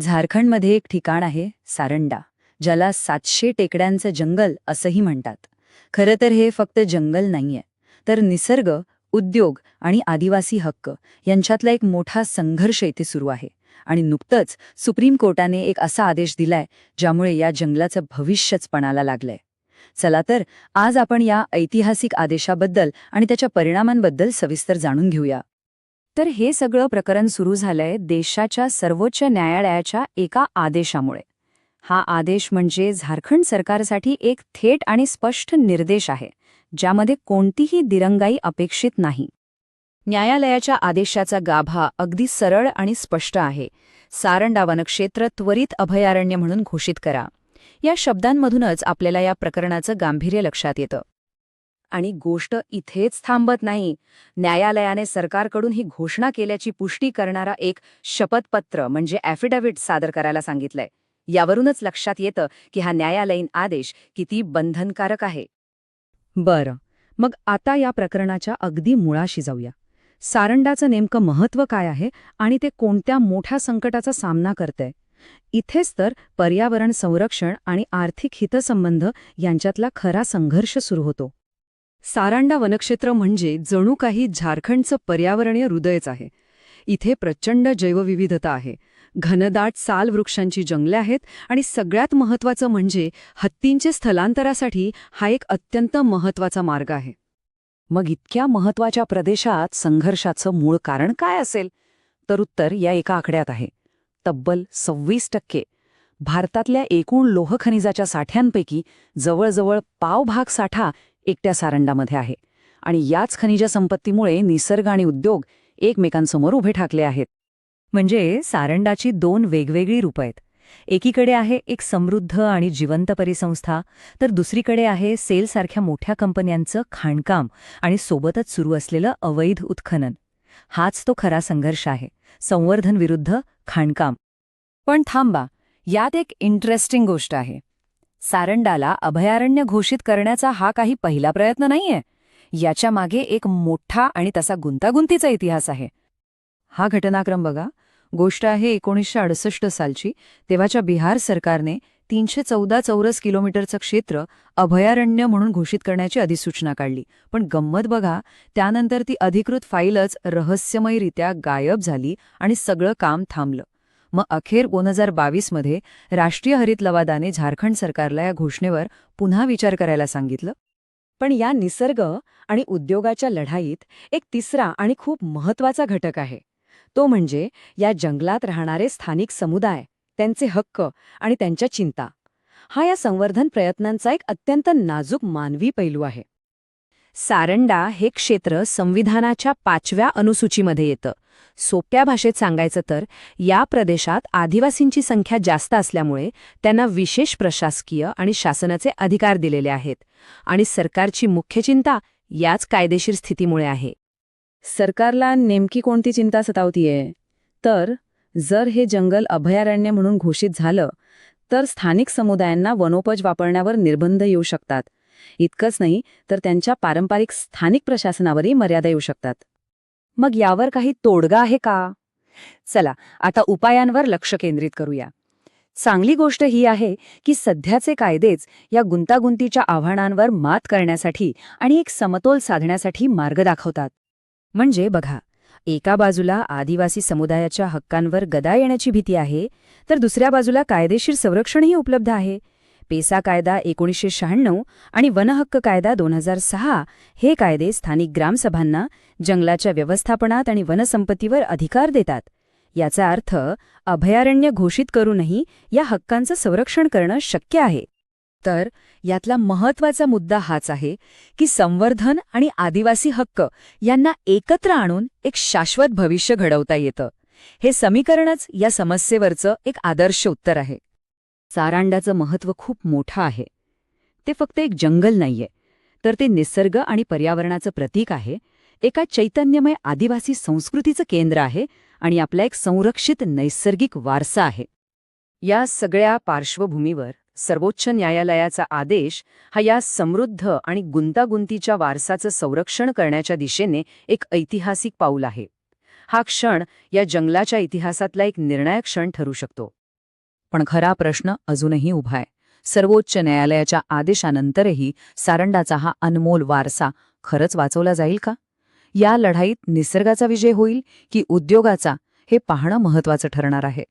झारखंडमध्ये एक ठिकाण आहे सारंडा ज्याला सातशे टेकड्यांचं जंगल असंही म्हणतात. खरं तर हे फक्त जंगल नाहीये. तर निसर्ग उद्योग आणि आदिवासी हक्क यांच्यातला एक मोठा संघर्ष इथे सुरू आहे. आणि नुकतंच सुप्रीम कोर्टाने एक असा आदेश दिलाय ज्यामुळे या जंगलाचं भविष्यच पणाला लागलंय. चला तर आज आपण या ऐतिहासिक आदेशाबद्दल आणि त्याच्या परिणामांबद्दल सविस्तर जाणून घेऊया. तर हे सगळं प्रकरण सुरू झालंय देशाच्या सर्वोच्च न्यायालयाच्या एका आदेशामुळे. हा आदेश म्हणजे झारखंड सरकारसाठी एक थेट आणि स्पष्ट निर्देश आहे ज्यामध्ये कोणतीही दिरंगाई अपेक्षित नाही. न्यायालयाच्या आदेशाचा गाभा अगदी सरळ आणि स्पष्ट आहे. सारंडा वनक्षेत्र त्वरित अभयारण्य म्हणून घोषित करा. या शब्दांमधूनच आपल्याला या प्रकरणाचं गांभीर्य लक्षात येतं. आणि गोष्ट इथेच थांबत नाही. न्यायालयाने सरकारकडून ही घोषणा केल्याची पुष्टी करणारा एक शपथपत्र म्हणजे ॲफिडेव्हिट सादर करायला सांगितलंय. यावरूनच लक्षात येतं की हा न्यायालयीन आदेश किती बंधनकारक आहे. बरं मग आता या प्रकरणाच्या अगदी मुळाशी जाऊया. सारंडाचं नेमकं महत्त्व काय आहे आणि ते कोणत्या मोठ्या संकटाचा सामना करतंय? इथेच तर पर्यावरण संरक्षण आणि आर्थिक हितसंबंध यांच्यातला खरा संघर्ष सुरू होतो. सारांडा वनक्षेत्र म्हणजे जणू काही झारखंडचं पर्यावरणीय हृदयच आहे. इथे प्रचंड जैवविविधता आहे. घनदाट साल वृक्षांची जंगले आहेत आणि सगळ्यात महत्त्वाचं म्हणजे हत्तींचे स्थलांतरासाठी हा एक अत्यंत महत्त्वाचा मार्ग आहे. मग इतक्या महत्त्वाच्या प्रदेशात संघर्षाचं मूळ कारण काय असेल? तर उत्तर या एका आकड्यात आहे. तब्बल सव्वीस टक्के. भारतातल्या एकूण लोहखनिजाच्या साठ्यांपैकी जवळजवळ पाव भाग साठा एकट्या सारंडामध्ये आहे. आणि याच खनिज संपत्तीमुळे निसर्ग आणि उद्योग एकमेकांसमोर उभे ठाकले आहेत. म्हणजे सारंडाची दोन वेगवेगळी रूपं आहेत. एकीकडे आहे एक समृद्ध आणि जिवंत परिसंस्था तर दुसरीकडे आहे सेलसारख्या मोठ्या कंपन्यांचं खाणकाम आणि सोबतच सुरू असलेलं अवैध उत्खनन. हाच तो खरा संघर्ष आहे. संवर्धन विरुद्ध खाणकाम. पण थांबा यात एक इंटरेस्टिंग गोष्ट आहे. सारंडाला अभयारण्य घोषित करण्याचा हा काही पहिला प्रयत्न नाहीये. याच्या मागे एक मोठा आणि तसा गुंतागुंतीचा इतिहास आहे. हा घटनाक्रम बघा. गोष्ट आहे एकोणीसशे अडुसष्ट सालची. तेव्हाच्या बिहार सरकारने तीनशे चौदा चौरस किलोमीटरचं क्षेत्र अभयारण्य म्हणून घोषित करण्याची अधिसूचना काढली. पण गंमत बघा त्यानंतर ती अधिकृत फाईलच रहस्यमयरित्या गायब झाली आणि सगळं काम थांबलं. मग अखेर दोन हजार बावीसमध्ये राष्ट्रीय हरित लवादाने झारखंड सरकारला या घोषणेवर पुन्हा विचार करायला सांगितलं. पण या निसर्ग आणि उद्योगाच्या लढाईत एक तिसरा आणि खूप महत्त्वाचा घटक आहे. तो म्हणजे या जंगलात राहणारे स्थानिक समुदाय त्यांचे हक्क आणि त्यांच्या चिंता. हा या संवर्धन प्रयत्नांचा एक अत्यंत नाजूक मानवी पैलू आहे. सारंडा हे क्षेत्र संविधानाच्या पाचव्या अनुसूचीमध्ये येतं. सोप्या भाषेत सांगायचं तर या प्रदेशात आदिवासींची संख्या जास्त असल्यामुळे त्यांना विशेष प्रशासकीय आणि शासनाचे अधिकार दिलेले आहेत आणि सरकारची मुख्य चिंता याच कायदेशीर स्थितीमुळे आहे. सरकारला नेमकी कोणती चिंता सतावतीये? तर जर हे जंगल अभयारण्य म्हणून घोषित झालं तर स्थानिक समुदायांना वनोपज वापरण्यावर निर्बंध येऊ शकतात. इतकंच नाही तर त्यांच्या पारंपरिक स्थानिक प्रशासनावरही मर्यादा येऊ शकतात. मग यावर काही तोडगा आहे का? चला आता उपायांवर लक्ष केंद्रित करूया. चांगली गोष्ट ही आहे की सध्याचे कायदेच या गुंतागुंतीच्या आव्हानांवर मात करण्यासाठी आणि एक समतोल साधण्यासाठी मार्ग दाखवतात. म्हणजे बघा एका बाजूला आदिवासी समुदायाच्या हक्कांवर गदा येण्याची भीती आहे तर दुसऱ्या बाजूला कायदेशीर संरक्षणही उपलब्ध आहे. पेसा कायदा एकोणीसशे शहाण्णव आणि वनहक्क कायदा दोन हजार सहा हे कायदे स्थानिक ग्रामसभांना जंगलाच्या व्यवस्थापनात आणि वनसंपत्तीवर अधिकार देतात. याचा अर्थ अभयारण्य घोषित करूनही या हक्कांचं संरक्षण करणं शक्य आहे. तर यातला महत्त्वाचा मुद्दा हाच आहे की संवर्धन आणि आदिवासी हक्क यांना एकत्र आणून एक शाश्वत भविष्य घडवता येतं. हे समीकरणच या समस्येवरचं एक आदर्श उत्तर आहे. सारांडाचं महत्त्व खूप मोठं आहे. ते फक्त एक जंगल नाहीये तर ते निसर्ग आणि पर्यावरणाचं प्रतीक आहे. एका चैतन्यमय आदिवासी संस्कृतीचं केंद्र आहे आणि आपला एक संरक्षित नैसर्गिक वारसा आहे. या सगळ्या पार्श्वभूमीवर सर्वोच्च न्यायालयाचा आदेश हा या समृद्ध आणि गुंतागुंतीच्या वारसाचं संरक्षण करण्याच्या दिशेने एक ऐतिहासिक पाऊल आहे. हा क्षण या जंगलाच्या इतिहासातला एक निर्णायक क्षण ठरू शकतो. पण खरा प्रश्न अजूनही उभा आहे. सर्वोच्च न्यायालयाच्या आदेशानंतरही सारंडाचा हा अनमोल वारसा खरंच वाचवला जाईल का? या लढाईत निसर्गाचा विजय होईल की उद्योगाचा हे पाहणं महत्वाचं ठरणार आहे.